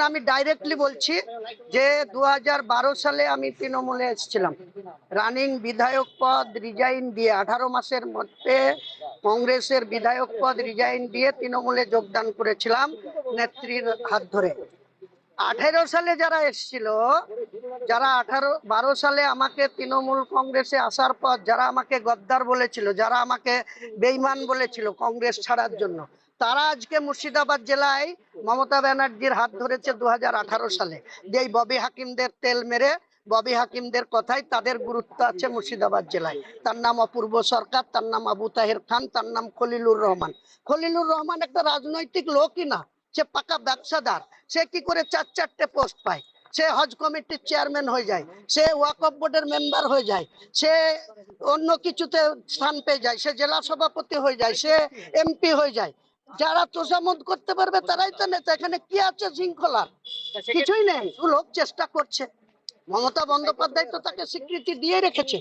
দেখুন আমি ডাইরেক্টলি বলছি যে দু সালে আমি তৃণমূলে এসেছিলাম। রানিং বিধায়ক পদ রিজাইন দিয়ে আঠারো মাসের মধ্যে কংগ্রেসের বিধায়ক পদ রিজাইন দিয়ে তৃণমূলে যোগদান করেছিলাম নেত্রীর হাত ধরে। আঠেরো সালে যারা এসেছিল, যারা আঠারো বারো সালে আমাকে তৃণমূল কংগ্রেসে আসার পর যারা আমাকে গদ্দার বলেছিল, যারা আমাকে বেইমান বলেছিল কংগ্রেস ছাড়ার জন্য তারা আজকে মুর্শিদাবাদ জেলায় মমতা ব্যানার্জির হাত ধরেছে দু হাজার আঠারো সালে। যেই ববি হাকিমদের তেল মেরে ববি হাকিমদের কথাই তাদের গুরুত্ব আছে মুর্শিদাবাদ জেলায়। তার নাম অপূর্ব সরকার, তার নাম আবু তাহের খান, তার নাম খলিলুর রহমান। খলিলুর রহমান একটা রাজনৈতিক লোকই না, সে পাকা ব্যবসাদার। সে কি করে চার চারটে পোস্ট পায়? সে হজ কমিটির চেয়ারম্যান হয়ে যায়, সে ওয়াকফ বোর্ডের মেম্বার হয়ে যায়, সে অন্য কিছুতে স্থান পেয়ে যায়, সে জেলা সভাপতি হয়ে যায়, সে এমপি হয়ে যায়। যারা তোষামত করতে পারবে তারাই তো নেতা। এখানে কি আছে শৃঙ্খলা? কিছুই নেই লোক চেষ্টা করছে। মমতা বন্দ্যোপাধ্যায় তো তাকে স্বীকৃতি দিয়ে রেখেছে।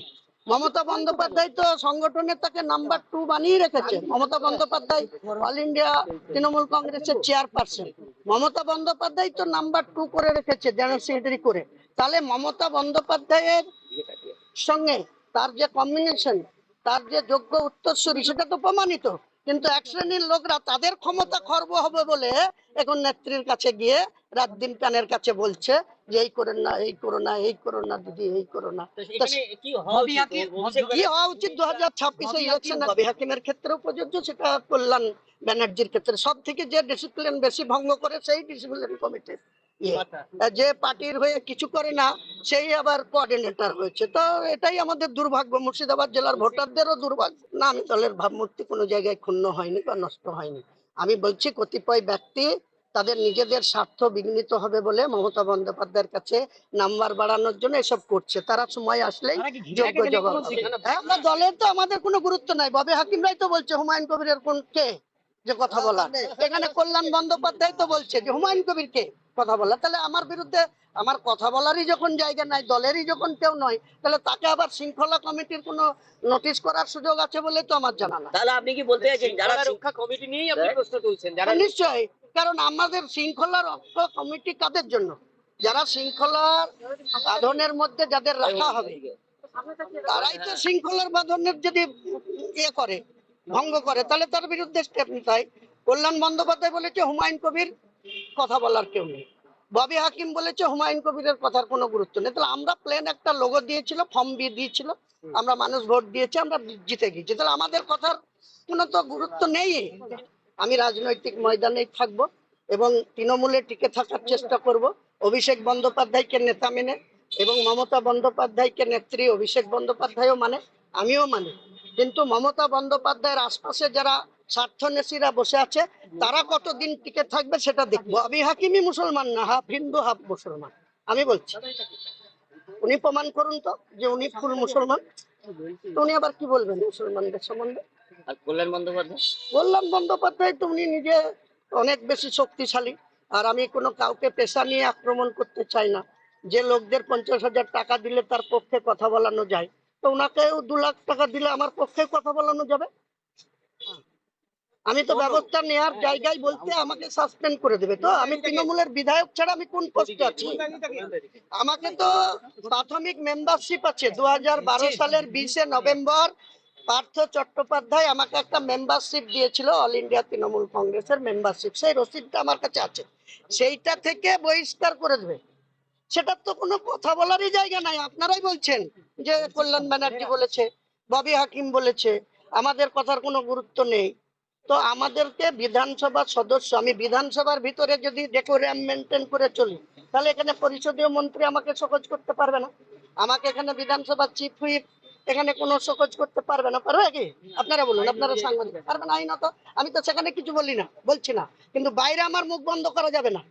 মমতা বন্দ্যোপাধ্যায় তো সংগঠনে তাকে নাম্বার টু বানিয়ে রেখেছে। মমতা বন্দ্যোপাধ্যায় অল ইন্ডিয়া তৃণমূল কংগ্রেসের চেয়ারপারসন। মমতা বন্দ্যোপাধ্যায় তো নাম্বার টু করে রেখেছে জেনারেল সেক্রেটারি করে। তাহলে মমতা বন্দ্যোপাধ্যায়ের সঙ্গে তার যে কম্বিনেশন তার যে যোগ্য উত্তরসূরি সেটা তো প্রমাণিত। কিন্তু এক শ্রেণির লোকরা তাদের ক্ষমতা খর্ব হবে বলে এখন নেত্রীর কাছে গিয়ে রাত দিন কানের কাছে বলছে যে এই করেন না এই করো না এই করো না দিদি এই করো না কি হওয়া উচিত? দু হাজার ছাব্বিশে ইলেকশন ববি হাকিমের ক্ষেত্রেও প্রযোজ্য সেটা কল্যাণ ব্যানার্জির ক্ষেত্রে সব থেকে যে ডিসিপ্লিন বেশি ভঙ্গ করে সেই ডিসিপ্লিন কমিটির আচ্ছা। যে পার্টির হয়ে কিছু করে না সেই আবার কোঅর্ডিনেটর হয়েছে তো এটাই আমাদের দুর্ভাগ্য। মুর্শিদাবাদ জেলার ভোটারদেরও দুর্ভাগ্য। না আমি দলের ভাবমূর্তি কোনো জায়গায় ক্ষুণ্ণ হয়নি বা নষ্ট হয়নি। আমি বলছি কতিপয় ব্যক্তি তাদের নিজেদের স্বার্থ বিঘ্নিত হবে বলে মমতা বন্দ্যোপাধ্যায়ের কাছে নাম্বার বাড়ানোর জন্য এসব করছে। তারা সময় আসলেই যোগ্য জবাব হ্যাঁ, দলের তো আমাদের কোনো গুরুত্ব নাই। ববে হাকিমরাই তো বলছে হুমায়ুন কবিরের কোন কে? যে কথা বলা এখানে কল্যাণ বন্দ্যোপাধ্যায় তো বলছে যে হুমায়ুন কবির কে কথা বলা। তাহলে আমার বিরুদ্ধে আমার কথা বলারই যখন জায়গা নাই দলেরই যখন কেউ নয় তাহলে তাকে আবার শৃঙ্খলা কমিটির কোনো নোটিশ করার সুযোগ আছে বলে তো আমার জানা না তাহলে আপনি কি বলতে চাইছেন যারা রক্ষা কমিটি নিয়েই আপনি প্রশ্ন তুলছেন যারা নিশ্চয়ই কারণ আমাদের শৃঙ্খলা রক্ষা কমিটি কাদের জন্য? যারা শৃঙ্খলার সাধনের মধ্যে যাদের রাখা হবে তারাই তো শৃঙ্খলার বাঁধনের যদি ইয়ে করে। ভঙ্গ করে, তাহলে তার বিরুদ্ধে স্টেপ নিতে হয়। কল্যাণ বন্দ্যোপাধ্যায় বলেছে, হুমায়ুন কবির কথা বলার কেউ নেই। ববি হাকিম বলেছে, হুমায়ুন কবিরের কথার কোনো গুরুত্ব নেই। তাহলে আমরা প্লেন একটা লোগো দিয়েছিল ফর্ম বি দিয়েছিল, আমরা মানুষ ভোট দিয়েছে, আমরা জিতে গেছি। তাহলে আমাদের কথার কোনো তো গুরুত্ব নেই। আমি রাজনৈতিক ময়দানেই থাকব এবং তৃণমূলে টিকে থাকার চেষ্টা করব। অভিষেক বন্দ্যোপাধ্যায়কে নেতা মেনে এবং মমতা বন্দ্যোপাধ্যায়কে নেত্রী অভিষেক বন্দ্যোপাধ্যায়ও মানে আমিও মানি। কিন্তু মমতা বন্দ্যোপাধ্যায়ের আশপাশে যারা স্বার্থনেশীরা বসে আছে তারা কতদিন টিকে থাকবে সেটা দেখব। আমি হাকিমি মুসলমান না হাফ হিন্দু হাফ মুসলমান। আমি বলছি উনি প্রমাণ করুন তো যে উনি ফুল মুসলমান। উনি আবার কি বলবেন মুসলমানদের সম্বন্ধে? কল্যাণ বন্দ্যোপাধ্যায়? বললাম বন্দ্যোপাধ্যায় তো উনি নিজে অনেক বেশি শক্তিশালী। আর আমি কোনো কাউকে পেশা নিয়ে আক্রমণ করতে চাই না। যে লোকদের পঞ্চাশ হাজার টাকা দিলে তার পক্ষে কথা বলানো যায়। তো ওনাকেও দু লাখ টাকা দিলে আমার পক্ষে কথা বলানো যাবে? আমি তো ব্যবস্থা নেওয়ার জায়গায় বলতে আমাকে সাসপেন্ড করে দেবে। তো আমি তৃণমূলের বিধায়ক ছাড়া আমি কোন পোস্টে আছি? আমাকে তো প্রাথমিক মেম্বারশিপ আছে। দু সালের বিশে নভেম্বর পার্থ চট্টোপাধ্যায় আমাকে একটা মেম্বারশিপ দিয়েছিল অল ইন্ডিয়া তৃণমূল কংগ্রেসের মেম্বারশিপ সেই রসিদটা আমার কাছে আছে। সেইটা থেকে বহিষ্কার করে দেবে। সেটার তো কোনো কথা বলারই জায়গা নাই। আপনারাই বলছেন। যে কল্যাণ ব্যানার্জি বলেছে, ববি হাকিম বলেছে, আমাদের কথার কোনো গুরুত্ব নেই। তো আমাদেরকে বিধানসভার সদস্য, আমি বিধানসভার ভিতরে যদি ডেকোরিয়াম মেনটেন করে চলি, তাহলে এখানে পরিষদীয় মন্ত্রী আমাকে সকজ করতে পারবে না। আমাকে এখানে বিধানসভার চিফ হুইপ এখানে কোনো সকজ করতে পারবে না। পারবে কি? আপনারা বলুন, আপনারা সাংবাদিক। পারবে না, আইনত। আমি তো সেখানে কিছু বলি না, বলছি না। কিন্তু বাইরে আমার মুখ বন্ধ করা যাবে না।